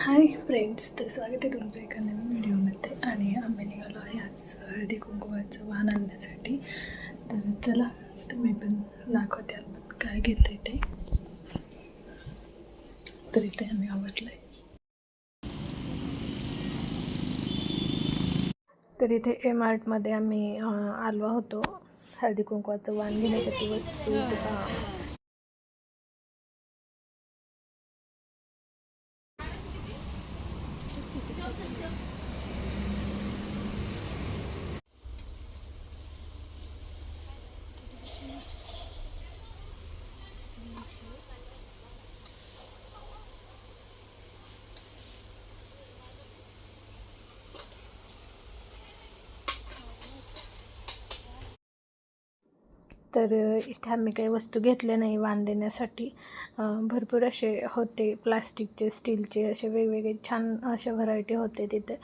Hi friends तर स्वागत आहे तुमचं एका नवीन व्हिडिओमध्ये. आणि आम्ही निघालो आहे आज हळदी कुंकुमाचं वाहन आणण्यासाठी. तर चला तुम्ही पण दाखवते आपण काय घेते ते. तर इथे आम्ही आवडलं आहे तर इथे एम आर्टमध्ये आम्ही आलो होतो. हळदी कुंकवाचं वाण घेण्यासाठी वस्तू तर इथे आम्ही काही वस्तू घेतल्या नाही वाण देण्यासाठी भरपूर असे होते प्लास्टिकचे स्टीलचे असे वेगवेगळे छान अशा व्हरायटी होते तिथे.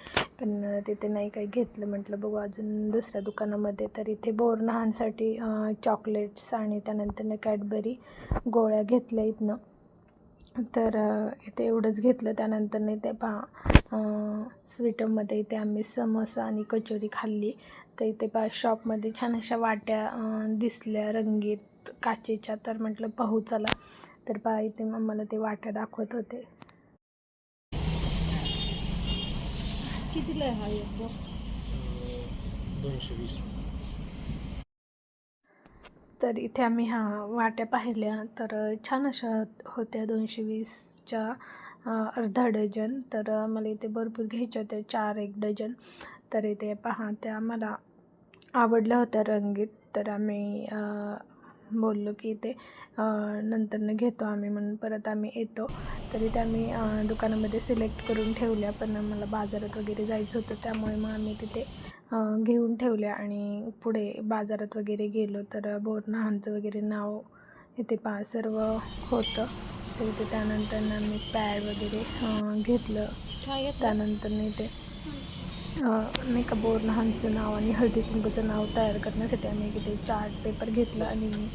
पण तिथे नाही काही घेतलं. म्हटलं बघू अजून दुसऱ्या दुकानामध्ये. तर इथे बोरनहांसाठी चॉकलेट्स आणि त्यानंतर कॅडबरी गोळ्या घेतल्या इथनं. तर इथे एवढंच घेतलं. त्यानंतर ते पहा स्वीटमध्ये इथे आम्ही समोसा आणि कचोरी खाल्ली. तर इथे पहा शॉपमध्ये छान अशा वाट्या दिसल्या रंगीत काचेच्या. तर म्हटलं पाहू चला. तर पहा इथे मला ते वाट्या दाखवत होते. कितीला हा एक दोनशे वीस. तर इथे आम्ही ह्या वाट्या पाहिल्या. तर छान अशा होत्या दोनशे वीसच्या अर्धा डझन. तर मला इथे भरपूर घ्यायच्या होत्या चार एक डझन. तर इथे पहा त्या मला आवडल्या होत्या रंगीत तर आम्ही बोललो की अ, नंतरनं घेतो आम्ही म्हणून परत आम्ही येतो. तर इथे आम्ही दुकानामध्ये सिलेक्ट करून ठेवल्या पण मला बाजारात वगैरे जायचं होतं. त्यामुळे मग आम्ही तिथे घेऊन ठेवल्या आणि पुढे बाजारात वगैरे गेलो. तर बोरनहाणचं वगैरे नाव इथे पा सर्व होतं. तर इथे त्यानंतर आम्ही पॅड वगैरे घेतलं. त्यानंतर इथे नाही का बोरनहाणचं नाव आणि हळदी कुंकूचं नाव तयार करण्यासाठी आम्ही इथे चार्ट पेपर घेतलं आणि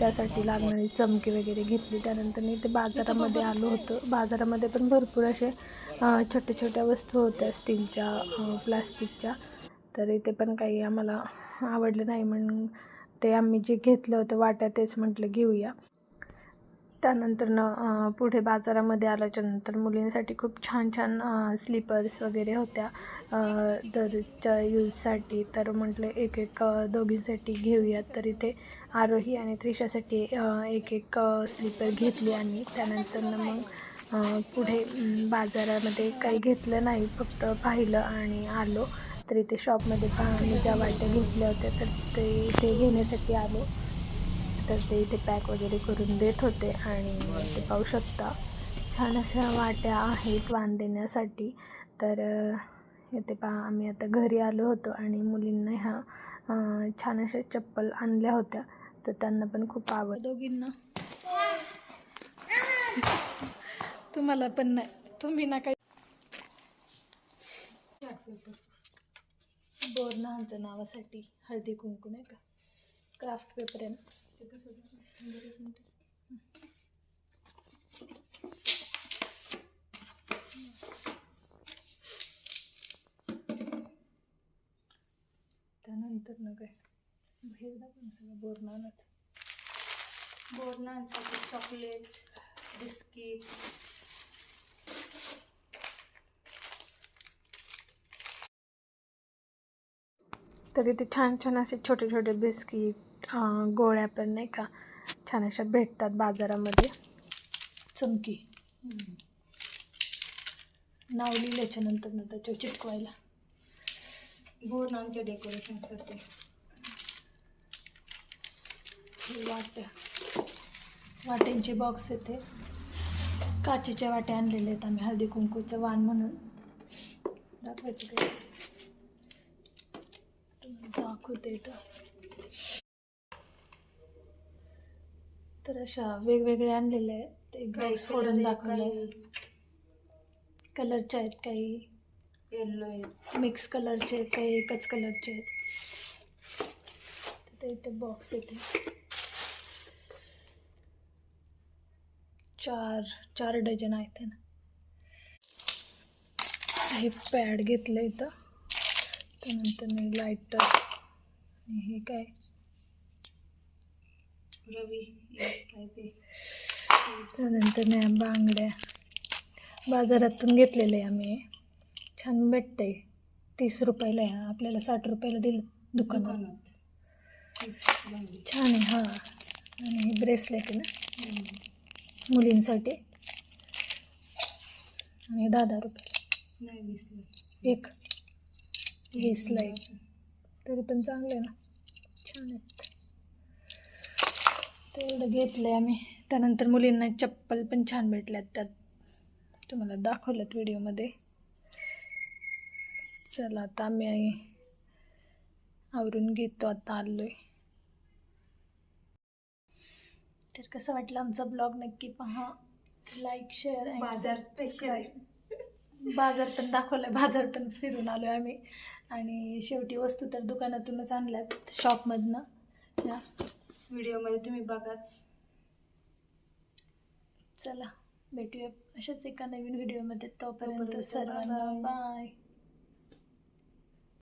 त्यासाठी लागणारी चमकी वगैरे घेतली. त्यानंतर इथे बाजारामध्ये आलो होतो. बाजारामध्ये पण भरपूर असे छोट्या छोट्या वस्तू होत्या स्टीलच्या प्लास्टिकच्या. तर इथे पण काही आम्हाला आवडलं नाही म्हणून ते आम्ही जे घेतलं होतं वाट्या तेच म्हटलं घेऊया. त्यानंतर न पुढे बाजारामध्ये आल्याच्यानंतर मुलींसाठी खूप छान छान स्लीपर्स वगैरे होत्या. दरच्या यूजसाठी तर म्हटलं एक एक दोघींसाठी घेऊयात तर इथे आरोही आणि त्रिशासाठी एक एक स्लीपर घेतली आणि त्यानंतर मग पुढे बाजारामध्ये काही घेतलं नाही फक्त पाहिलं आणि आलो. तर इथे शॉपमध्ये पहा ज्या वाट्या घेतल्या होत्या तर ते ते घेण्यासाठी आलो. तर ते इथे पॅक वगैरे करून देत होते आणि ते पाहू शकता. छान अशा वाट्या आहेत वाण देण्यासाठी तर अ, इथे पहा आम्ही आता घरी आलो होतो आणि मुलींना ह्या छान अशा चप्पल आणल्या होत्या. तर त्यांना पण खूप आवड. दोघींना. तुम्हाला पण नाही तुम्ही ना काही बोरनाचं नावासाठी हळदी कुंकू नाही का? क्राफ्ट पेपर आहे ना? ते कसं एक मिनिट. त्यानंतर ना काय बाहेर दाखवून सगळं बोरनानच बोरणांसाठी चॉकलेट बिस्किट तर इथे छान छान असे छोटे छोटे बिस्किट गोळ्या पण नाही का छान अशा भेटतात बाजारामध्ये. चमकी. नाव लिहिल्याच्या नंतर ना त्याच्यावर चिटकवायला. बोरणांच्या डेकोरेशनसाठी हे वाट्या वाट्यांचे बॉक्स येते. काचेच्या वाट्या आणलेल्या आहेत आम्ही हळदी कुंकूचं वाण म्हणून. दाखवायचं दाखवते इथं. तर अशा वेगवेगळ्या आणलेल्या आहेत. ते फोडून दाखवले. कलरच्या आहेत काही. येल्लो आहे मिक्स कलरचे आहेत काही एकच कलरचे आहेत. ते इथे बॉक्स येते. चार चार डझन आहेत ना. हे पॅड घेतलं इथं. त्यानंतर मी लायटर हे काय? रवी काय ते? त्यानंतर नाही बांगड्या बाजारातून घेतलेले आहे आम्ही. छान भेटते तीस रुपयाला आहे आपल्याला साठ रुपयाला दिलं दुकानात. छान आहे हां. आणि हे ब्रेसलेट आहे ना. मुलींसाठी. आणि दहा दहा रुपये नाही एक. वीसला एक तरी पण चांगलं आहे ना? छान आहेत. तेवढं घेतलं आहे आम्ही. त्यानंतर मुलींना चप्पल पण छान भेटल्यात त्यात. तुम्हाला दाखवल्यात व्हिडिओमध्ये. चला आता आम्ही आवरून घेतो आता आलो आहे तर कसं वाटलं आमचा ब्लॉग? नक्की पहा. लाईक शेअर बाजार बाजार पण दाखवला बाजार पण फिरून आलो आहे आम्ही. आणि शेवटी वस्तू तर दुकानातूनच आणल्यात शॉपमधनं या. व्हिडिओमध्ये तुम्ही बघाच. चला भेटूया अशाच एका नवीन व्हिडिओमध्ये. तोपर्यंत तोपर्यंत सर्वांना. बाय